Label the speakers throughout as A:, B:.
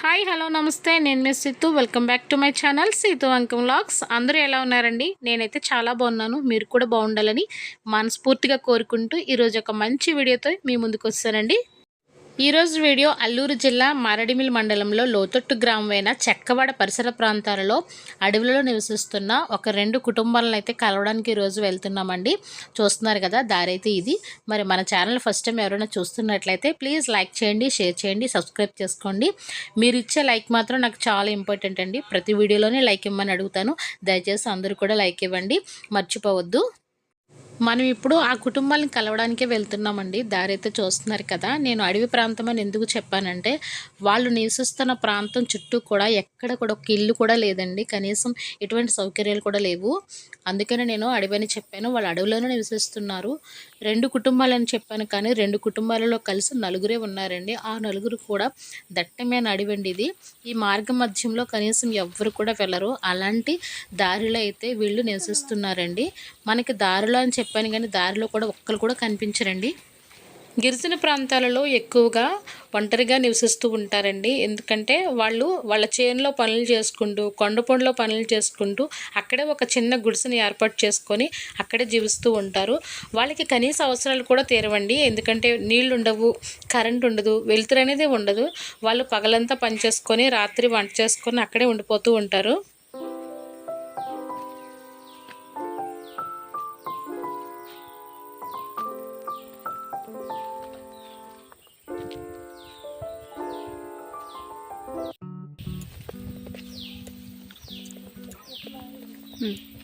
A: Hi hello నమస్తే. నేను miss Sittu welcome back to my channel Seetu Ankam vlogs అందరూ ఎలా ఉన్నారండి? నేనైతే చాలా బాగున్నాను. మీరు కూడా బాగుండాలని మనస్ఫూర్తిగా కోరుకుంటూ ఈరోజు ఒక మంచి వీడియోతో మీ ముందుకు వస్తానండి. ఈరోజు వీడియో అల్లూరు జిల్లా మారడిమిల్ మండలంలో లోతొట్టు గ్రామమైన చెక్కవాడ పరిసర ప్రాంతాలలో అడవులలో నివసిస్తున్న ఒక రెండు కుటుంబాలను అయితే కలవడానికి ఈరోజు వెళ్తున్నామండి. చూస్తున్నారు కదా దారి అయితే ఇది. మరి మన ఛానల్ ఫస్ట్ టైం ఎవరైనా చూస్తున్నట్లయితే ప్లీజ్ లైక్ చేయండి షేర్ చేయండి సబ్స్క్రైబ్ చేసుకోండి. మీరు ఇచ్చే లైక్ మాత్రం నాకు చాలా ఇంపార్టెంట్ అండి. ప్రతి వీడియోలోనే లైక్ ఇవ్వమని అడుగుతాను. దయచేసి అందరూ కూడా లైక్ ఇవ్వండి. మర్చిపోవద్దు. మనం ఇప్పుడు ఆ కుటుంబాలను కలవడానికే వెళ్తున్నామండి. దారి అయితే చూస్తున్నారు కదా. నేను అడవి ప్రాంతం అని ఎందుకు చెప్పానంటే వాళ్ళు నివసిస్తున్న ప్రాంతం చుట్టూ కూడా ఎక్కడ కూడా ఒక ఇల్లు కూడా లేదండి. కనీసం ఎటువంటి సౌకర్యాలు కూడా లేవు. అందుకనే నేను అడవి అని చెప్పాను. వాళ్ళు అడవిలోనే నివసిస్తున్నారు. రెండు కుటుంబాలని చెప్పాను కానీ రెండు కుటుంబాలలో కలిసి నలుగురే ఉన్నారండి. ఆ నలుగురు కూడా దట్టమైన అడవి అండి ఇది. ఈ మార్గ మధ్యంలో కనీసం ఎవ్వరు కూడా వెళ్ళరు. అలాంటి దారిలో అయితే వీళ్ళు నివసిస్తున్నారండి. మనకి దారిలో అని చెప్పాను కానీ దారిలో కూడా ఒక్కరు కూడా కనిపించరండి. గిరిజన ప్రాంతాలలో ఎక్కువగా ఒంటరిగా నివసిస్తూ ఉంటారండి. ఎందుకంటే వాళ్ళు వాళ్ళ చేనులో పనులు చేసుకుంటూ కొండపొండలో పనులు చేసుకుంటూ అక్కడే ఒక చిన్న గుడిసెని ఏర్పాటు చేసుకొని అక్కడే జీవిస్తూ ఉంటారు. వాళ్ళకి కనీస అవసరాలు కూడా తీరవండి. ఎందుకంటే నీళ్ళు ఉండవు కరెంట్ ఉండదు వెలుతురు అనేది ఉండదు. వాళ్ళు పగలంతా పని చేసుకొని రాత్రి వంట చేసుకొని అక్కడే ఉండిపోతూ ఉంటారు. 嗯。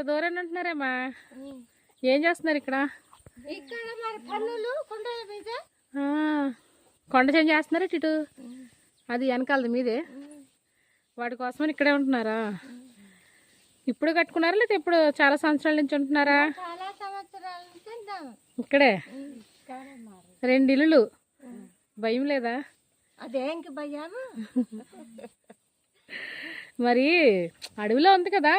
A: ఇంత దూరం ఉంటున్నారేమ్మా ఏం చేస్తున్నారు ఇక్కడ? కొండ చేంజ్ చేస్తున్నారా ఇటు అది వెనకాలది మీదే? వాటి కోసమని ఇక్కడే ఉంటున్నారా? ఇప్పుడు కట్టుకున్నారా లేదా ఇప్పుడు చాలా సంవత్సరాల నుంచి ఉంటున్నారా? ఇక్కడే? రెండు ఇల్లులు. భయం లేదా? మరి అడవిలో ఉంది కదా?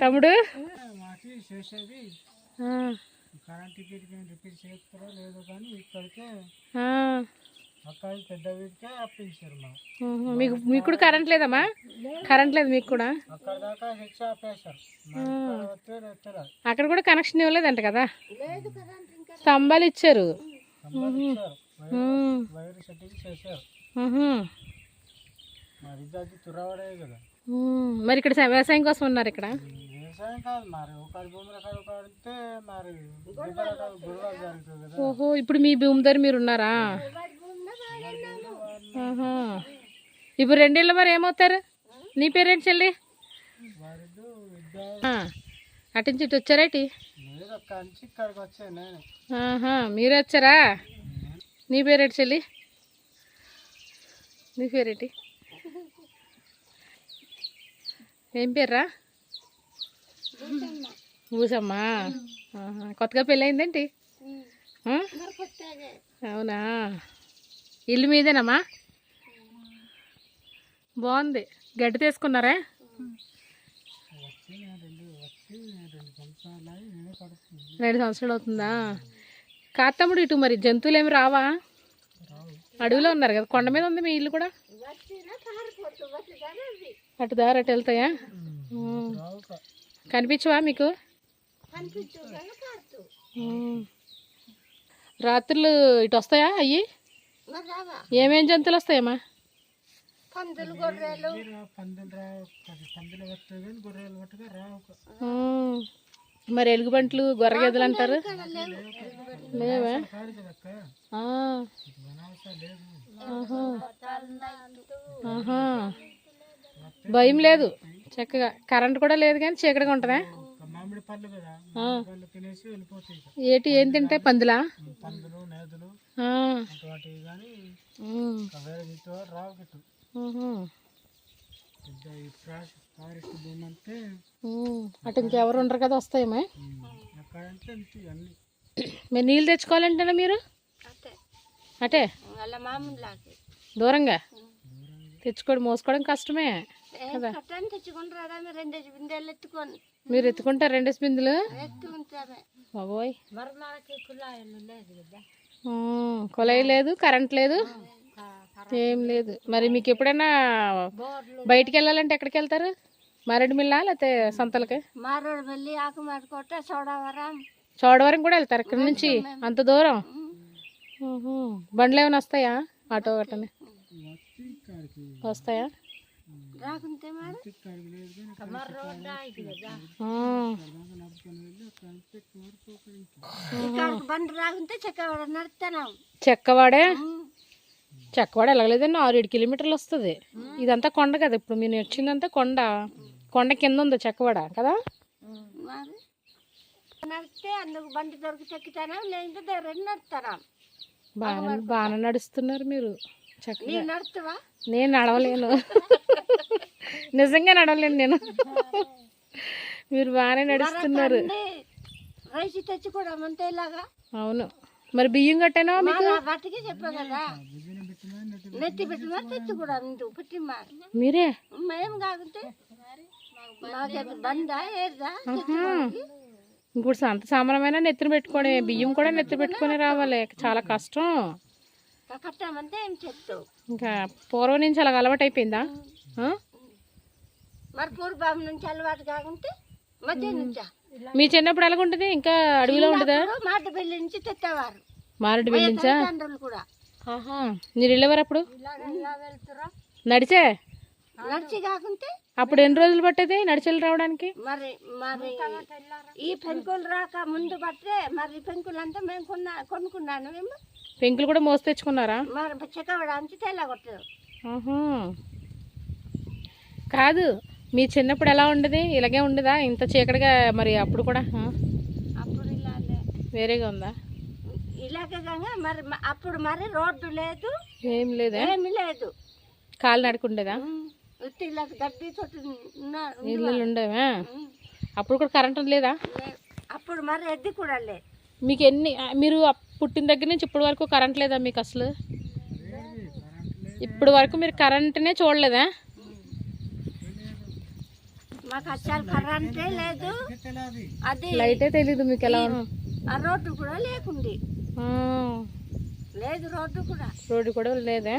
A: తమ్ముడు?
B: మాకి చేసేది
A: ఆ,
B: కరెంట్ టికెట్ కానీ రిపీట్ చేస్తారో లేదో కానీ ఇక్కడికే
A: ఆ.
B: అక్కడ పెద్ద వీటికే అప్పించారు మా.
A: ఉహు. మీకు మీకు కూడా కరెంట్ లేదమ్మా? కరెంట్ లేదు మీకు కూడా?
B: అక్కడ
A: కూడా కనెక్షన్ ఇవ్వలేదంట కదా? స్తంభాలు ఇచ్చారు.
B: చేశారు. మరి
A: ఇక్కడ వ్యవసాయం కోసం ఉన్నారు ఇక్కడ? ఓహో ఇప్పుడు మీ భూమి దగ్గర మీరు ఉన్నారా. ఇప్పుడు రెండేళ్ళ మరి ఏమవుతారు? నీ పేరేంటి చెల్లి. అటు నుంచి ఇటు వచ్చారేటి మీరు వచ్చారా? నీ పేరేటి చెల్లి? నీ పేరేటి? ఏం పేర్రా? ఊసమ్మా. కొత్తగా పెళ్ళయిందేంటి? అవునా? ఇల్లు మీదేనమ్మా? బాగుంది. గడ్డి తీసుకున్నారా?
B: రెండు సంవత్సరాలు
A: అవుతుందా? కాతమ్ముడు ఇటు మరి జంతువులు ఏమి రావు. అడవిలో ఉన్నారు కదా కొండ మీద ఉంది మీ ఇల్లు కూడా? అటు దారి అటు వెళ్తాయా? కనిపించవా మీకు. రాత్రులు ఇటు వస్తాయా అయ్యి? ఏమేం జంతువులు వస్తాయమ్మా?
C: పందులు గొర్రెలు.
B: మీరు
A: ఎలుగుబంట్లు గొర్రెగెదలు అంటారు? లేవా. ఆహా. భయం లేదు. చక్కగా కరెంట్ కూడా లేదు కానీ చీకటిగా ఉంటుందా. ఏటి ఏం తింటాయి పందులా?
B: అంటే
A: ఇంకెవరు ఉండరు కదా వస్తాయేమో
B: ఎక్కడంటే ఇంత అన్ని.
A: మీరు నీళ్ళు తెచ్చుకోవాలంటేనా మీరు? అటే. దూరంగా? తెచ్చుకోవడం మోసుకోవడం కష్టమే.
C: తెచ్చుకుని మీరు రెండేసి బిందెలు ఎత్తుకొని.
A: మీరు ఎత్తుకుంటారు రెండు బిందులు?
C: ఎత్తుకుంటామే.
A: బాబోయ్.
C: మరి మనకి కుళాయిలు లేదు కదా.
A: కొలాయి లేదు కరెంట్ లేదు. ఏం లేదు. మరి మీకు ఎప్పుడైనా బయటికి వెళ్ళాలంటే ఎక్కడికి వెళ్తారు? మారేడు మిల్లా లేకపోతే సంతలకి?
C: మారోడు సోడవరం
A: చోడవరం. కూడా వెళ్తారు ఇక్కడ నుంచి? అంత దూరం. బండ్లు ఏమైనా వస్తాయా? ఆటో గట్టని వస్తాయా?
C: రాకుంటే
A: చెక్కవాడే చెక్కవాడ? వెళ్ళలేదండి ఆరు ఏడు కిలోమీటర్లు వస్తుంది. ఇదంతా కొండ కదా ఇప్పుడు మీరు వచ్చిందంతా కొండ. కొండ కింద ఉంది చెక్కవాడ కదా?
C: మరి? నడిస్తే అందుకు బండి దొరికి ఎక్కుతాను లేదంటే దగ్గర నడుస్తాను
A: బాగా బాగానే నడుస్తున్నారు మీరు. చక్కగా. నేను నడవలేను. నిజంగా నడవలేను నేను. మీరు బాగానే నడుస్తున్నారు.
C: రైస్ అంతే
A: అవును. మరి బియ్యం కట్టానో
C: బట్టికి చెప్పా కదా. నెత్తి
A: మీరే.
C: మేము కాకుంటే మాకు బందా ఏదా
A: ఇప్పుడు సంత సామానమైన నెత్తిన పెట్టుకొని బియ్యం కూడా నెత్తి పెట్టుకొని రావాలి. చాలా కష్టం.
C: కట్టామంటే ఏం చెప్తావు?
A: ఇంకా పూర్వం నుంచి అలాగ అలవాటు అయిపోయిందా?
C: మరి పూర్వం నుంచి అలవాటు కాకుంటే మధ్య నుంచా?
A: మీ చిన్నప్పుడు ఎలాగ ఉంటుంది? ఇంకా అడవిలో
C: మాట పెళ్ళి నుంచి తెచ్చేవారు
A: బిల్డించా
C: తండ్రులు కూడా.
A: మీరు వెళ్ళేవారు అప్పుడు? నడిచే?
C: నడిచి కాకుంటే
A: అప్పుడు ఎన్ని రోజులు పట్టేది నడిచెళ్ళి రావడానికి?
C: మరి మరి ఈ పెంకులు రాక ముందు పట్టే మరి పెంకులు అంతా మేము కొన్నా కొనుక్కున్నాను మేము.
A: పెంకులు కూడా మోసి తెచ్చుకున్నారా. కాదు మీ చిన్నప్పుడు ఎలా ఉండేది? ఇలాగే ఉండదా? ఇంత చీకటిగా మరి అప్పుడు కూడా వేరేగా ఉందా?
C: ఇలాగే మరి అప్పుడు మరి రోడ్డు లేదు.
A: ఏం లేదా?
C: ఏమి లేదు.
A: కాలు నడుకుండేదా? ఇల్లు ఉండేవా? అప్పుడు కూడా కరెంట్ లేదా?
C: అప్పుడు మరి ఎద్ది కూడా లే
A: మీకు ఎన్ని మీరు పుట్టిన దగ్గర నుంచి ఇప్పటి వరకు కరెంట్ లేదా మీకు అసలు? ఇప్పటి వరకు మీరు కరెంట్నే చూడలేదా?
C: మాకు అసలు కరెంటే లేదు. అది
A: లైటే తెలీదు మీకు ఎలా
C: ఆ రోడ్డు కూడా లేకుంది
A: ఆ,
C: లేదు రోడ్డు కూడా.
A: రోడ్డు కూడా లేదే.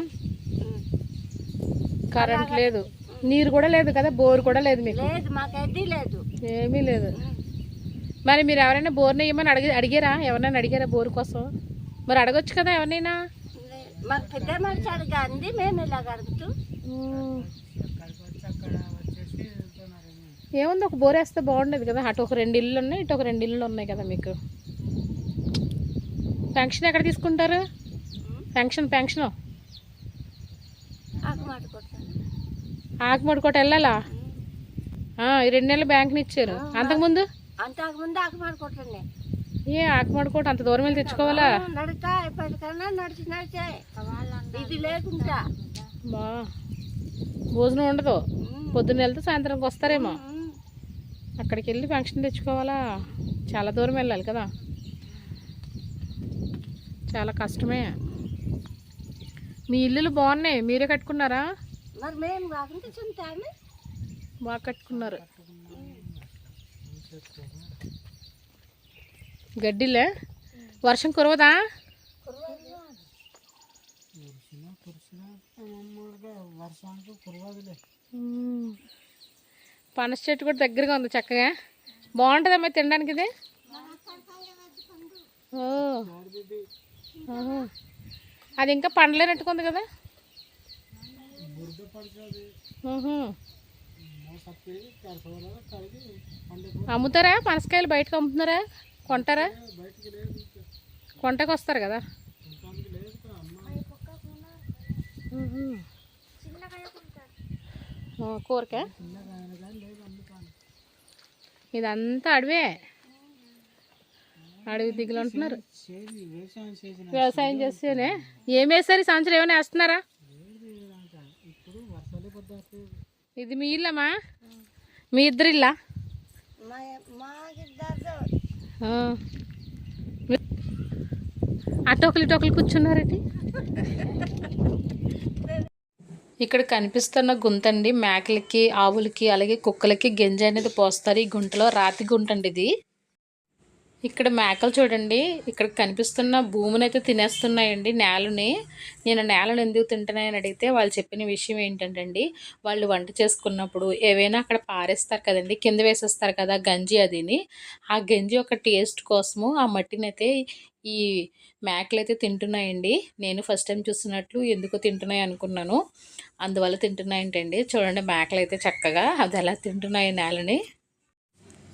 A: కరెంట్ లేదు. నీరు కూడా లేదు కదా బోర్ కూడా లేదు మీకు.
C: లేదు మాకు లేదు.
A: ఏమీ లేదు. మరి మీరు ఎవరైనా బోర్ వేయమని అడిగి అడిగారా? ఎవరైనా అడిగారా బోర్ కోసం? మరి అడగొచ్చు కదా ఎవరినైనా?
C: మాకు పెద్ద మనిషి మేము ఇలాగ అడుగుతూ.
A: ఏముంది ఒక బోర్ వేస్తే బాగుండేది కదా. అటు ఒక రెండు ఇల్లు ఉన్నాయి ఇటు ఒక రెండు ఇల్లు ఉన్నాయి కదా మీకు. పెన్షన్ ఎక్కడ తీసుకుంటారు? పెన్షన్ పెన్షన్ ఆకుమడుకోట వెళ్ళాలా? ఈ రెండు నెలలు బ్యాంక్ని ఇచ్చారు. అంతకుముందు?
C: అంతకుముందు ఆకు మాట కొట్టండి
A: ఏ ఆకుమడుకోట అంత దూరం వెళ్ళి తెచ్చుకోవాలా?
C: నడుతా ఇప్పటికన్నా నడిచి నడిచే. ఇది లేకుండా.
A: బా భోజనం ఉండదు. పొద్దున్న వెళ్తే సాయంత్రంకి వస్తారేమో. అక్కడికి వెళ్ళి ఫంక్షన్ తెచ్చుకోవాలా? చాలా దూరం వెళ్ళాలి కదా. చాలా కష్టమే. మీ ఇల్లులు బాగున్నాయి. మీరే కట్టుకున్నారా?
C: మరి మేము
A: బాగా కట్టుకున్నారు. గడ్డిలే? వర్షం కురవదా. పనస చెట్టు కూడా దగ్గరగా ఉంది చక్కగా. బాగుంటుందమ్మా తినడానికి ఇది. అది ఇంకా పండలేనట్టుకుంది కదా? ఊహు. అమ్ముతారా? పనసకాయలు బయటకు అమ్ముతున్నారా? కొంటారా? కొంటకు వస్తారు కదా
B: మొత్తానికి
A: ఇదంతా అడవే. అడవి దిగులు ఉంటున్నారు
B: వ్యవసాయం
A: చేస్తేనే. ఏం వేస్తారు? ఈ సంవత్సరం ఏమైనా వేస్తున్నారా? ఇది మీ ఇల్లమ్మా మీ ఇద్దరు ఇల్లా? ఆ. అటోకలు ఇటోకలు కూర్చున్నారండి ఇక్కడ కనిపిస్తున్న గుంత అండి మేకలకి ఆవులకి అలాగే కుక్కలకి గంజి అనేది పోస్తారు. ఈ గుంటలో రాతి గుంట అండి ఇది. ఇక్కడ మేకలు చూడండి. ఇక్కడ కనిపిస్తున్న భూమిని అయితే తినేస్తున్నాయండి నేలని. నేను నేలను ఎందుకు తింటున్నాయని అడిగితే వాళ్ళు చెప్పిన విషయం ఏంటంటే అండి వాళ్ళు వంట చేసుకున్నప్పుడు ఏవైనా అక్కడ పారేస్తారు కదండి. కింద వేసేస్తారు కదా గంజి అదిని. ఆ గంజి ఒక టేస్ట్ కోసము ఆ మట్టిని అయితే ఈ మేకలు అయితే తింటున్నాయండి. నేను ఫస్ట్ టైం చూస్తున్నట్లు ఎందుకు తింటున్నాయి అనుకున్నాను. అందువల్ల తింటున్నాయంటండి. చూడండి మేకలు అయితే చక్కగా అది ఎలా తింటున్నాయి నేలని.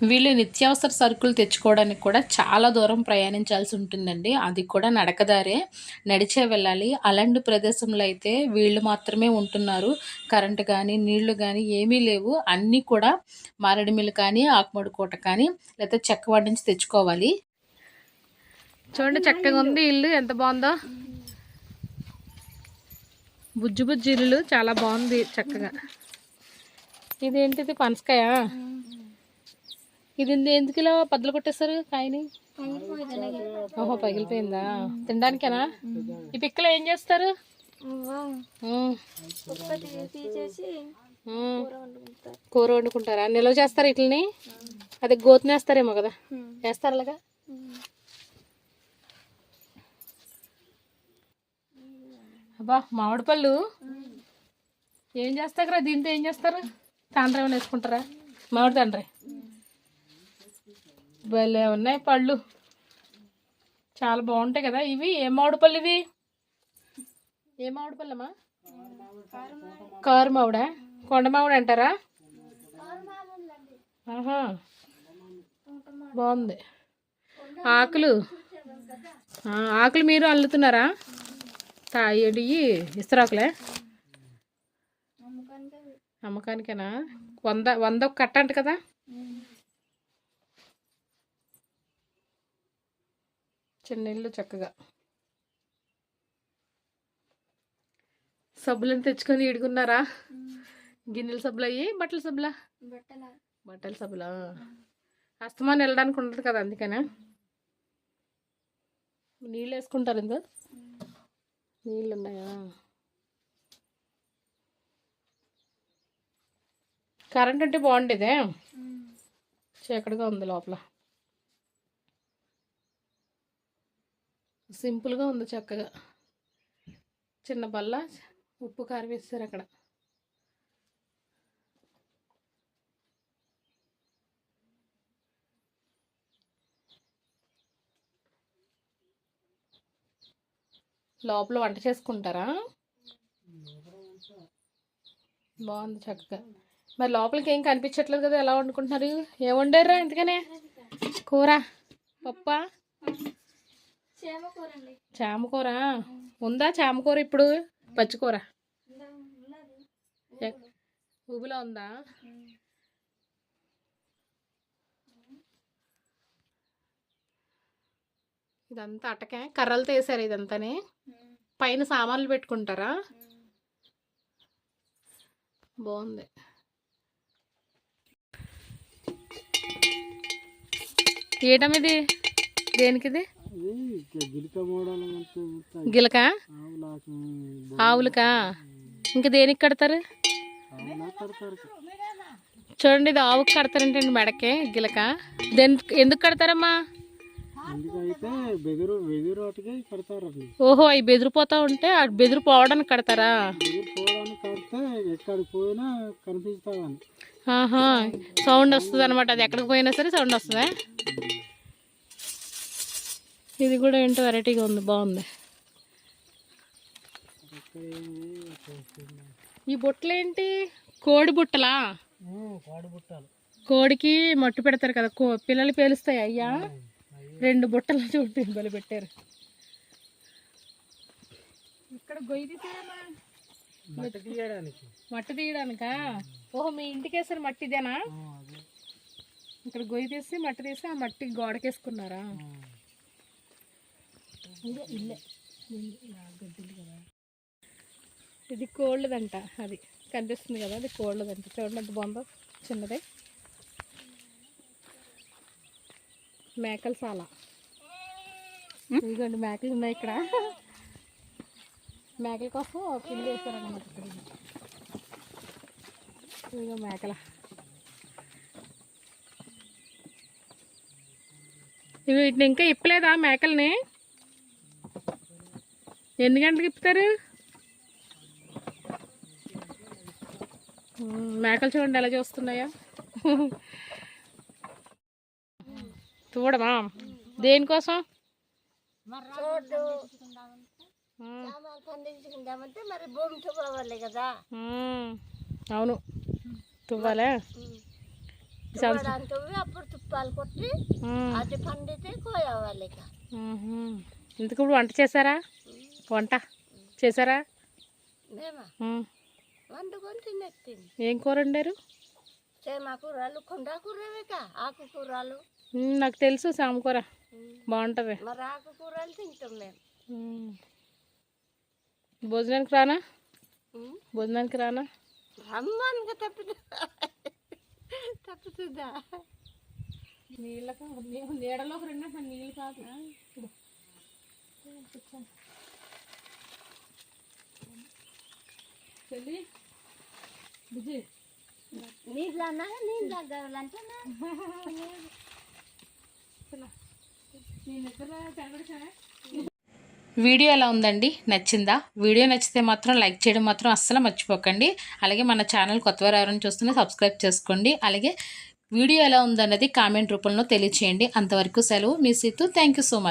A: వీళ్ళు నిత్యావసర సరుకులు తెచ్చుకోవడానికి కూడా చాలా దూరం ప్రయాణించాల్సి ఉంటుందండి. అది కూడా నడకదారే నడిచే వెళ్ళాలి. అలాంటి ప్రదేశంలో అయితే వీళ్ళు మాత్రమే ఉంటున్నారు. కరెంటు కానీ నీళ్ళు కానీ ఏమీ లేవు. అన్నీ కూడా మారేడుమిల్లు కానీ ఆకుమడి కోట కానీ లేకపోతే చెక్కవాడి నుంచి తెచ్చుకోవాలి. చూడండి చక్కగా ఉంది ఇల్లు. ఎంత బాగుందో. బుజ్జు బుజ్జి ఇల్లు. చాలా బాగుంది చక్కగా. ఇదేంటిది? పనసకాయ? ఇది ఎందు- ఎందుకు ఇలా బద్దలు కొట్టేస్తారు కాయని? ఓహో పగిలిపోయిందా? తినడానికేనా? ఈ పిక్కలు ఏం చేస్తారు. కూర వండుకుంటారా. నిల్వ చేస్తారు ఇట్లని అదే గోతునేస్తారేమో కదా. వేస్తారు అలాగా? అబ్బా మామిడి పళ్ళు. ఏం చేస్తారు కదా దీంతో ఏం చేస్తారు? తాండ్ర ఏమైనా వేసుకుంటారా? మామిడి తాండ్ర. భలే ఉన్నాయి పళ్ళు. చాలా బాగుంటాయి కదా ఇవి? ఏ మామిడి పళ్ళు ఇవి? ఏ మామిడి పళ్ళమ్మా? కారు మామిడా? కొండ మామిడి అంటారా? ఆహా. బాగుంది. ఆకులు. ఆకులు మీరు అల్లుతున్నారా? తాయడి ఇస్తరాకులే అమ్మకానికేనా? వంద వంద ఒక కట్ట అంట కదా? చిన్న ఇల్లు చక్కగా సబ్బులను తెచ్చుకొని ఇడుకున్నారా గిన్నెల సబ్బులు అయ్యి బట్టల సబ్బులా? బట్టల. సబ్బులా? అస్తమానం వెళ్ళడానికి ఉండదు కదా అందుకనే. నీళ్ళు వేసుకుంటారు ఇందు నీళ్ళు ఉన్నాయా కరెంట్ అంటే బాగుండేదే. చీకటిగా ఉంది లోపల. సింపుల్గా ఉంది చక్కగా. చిన్న బల్ల ఉప్పు కారం వేస్తారు అక్కడ. లోపల వంట చేసుకుంటారా? బాగుంది చక్కగా. మరి లోపలికి ఏం కనిపించట్లేదు కదా ఎలా వండుకుంటున్నారు? ఏం వండారా ఎందుకనే కూర పప్ప? చామకూర? ఉందా చామకూర ఇప్పుడు? పచ్చికూర? ఊబిలో ఉందా? ఇదంతా అటకే. కర్రలతో వేసారు ఇదంతానే. పైన సామాన్లు పెట్టుకుంటారా? బాగుంది. ఏటం ఇది దేనికి ఇది
B: ఇది గిలిక ఆవులాకి
A: ఇంకా దేనికి కడతారు? చూడండి ఇది ఆవుకి కడతారంటండి మెడకే గిలక. ఎందుకు కడతారమ్మా? ఓహో అవి బెదిరిపోతా ఉంటే ఆ బెదిరి పోవడానికి కడతారా? సౌండ్ వస్తుంది అనమాట అది ఎక్కడికి పోయినా సరే సౌండ్ వస్తుందా? ఇది కూడా ఏంటో వెరైటీగా ఉంది బాగుంది. ఈ బుట్టలు? ఏంటి కోడి బుట్టలా. కోడికి మట్టు పెడతారు కదా కో పిల్లలు పేలుస్తాయి అయ్యా. రెండు బుట్టలు చూడండి బలి పెట్టారు. ఇక్కడ గొయ్యి తీసేయమ్మా.
B: మట్టి తీయడానికి.
A: మట్టి తీయడానికా? ఓహో మీ ఇంటికి వేసారు మట్టి ఇదేనా?
B: ఆ, అదే.
A: ఇక్కడ గొయ్యి తీసి మట్టి తీసి ఆ మట్టి గోడకేసుకున్నారా?
B: ఆ.
A: ఇల్లే. ఇలా కదా. ఇది కోళ్ళదంట అది. కనిపిస్తుంది కదా అది కోళ్ళదంట. చూడండి ఎంత బాగుందో చిన్నదే. మేకల సాల ఇదిగోండి మేకలు ఉన్నాయి ఇక్కడ. మేకల కోసం పిండి వేసారనమాట ఇక్కడ. ఇదిగో మేకల. ఇవి వీటిని ఇంకా ఇప్పలేదా మేకల్ని? ఎన్ని గంటలకు ఇప్పుతారు మేకలు చూడండి ఎలా చూస్తున్నాయా. చూడమా? దేనికోసం. అవును. తువ్వాలే?
C: అప్పుడు తుప్పాలు కొట్టి అది పండితే కోయవాలి.
A: ఇంతకు ఇప్పుడు వంట చేశారా? వంట చేశారా? ఏం కూర వండారు?
C: కూరలు కొండ కూరవేక ఆకుకూరలు.
A: మ్మ్, నాకు తెలుసు సామకూర బాగుంటుంది.
C: మరి తింటాం మేము
A: మ్మ్. భోజనానికి రానా. భోజనానికి రానా?
C: రమ్మనుగా తప్పితే తప్పుతుందా?
A: నీళ్ళకు నీడలో రెండు నీళ్ళు కాదు చెల్లి. బుజ్జి.
C: నీళ్ళు కావాలంటే
A: వీడియో ఎలా ఉందండి? నచ్చిందా? వీడియో నచ్చితే మాత్రం లైక్ చేయడం మాత్రం అస్సలు మర్చిపోకండి. అలాగే మన ఛానల్ కొత్తవారు ఎవరైనా చూస్తున్నా సబ్స్క్రైబ్ చేసుకోండి. అలాగే వీడియో ఎలా ఉందన్నది కామెంట్ రూపంలో తెలియచేయండి. అంతవరకు సెలవు. మీ Seetu thank you so much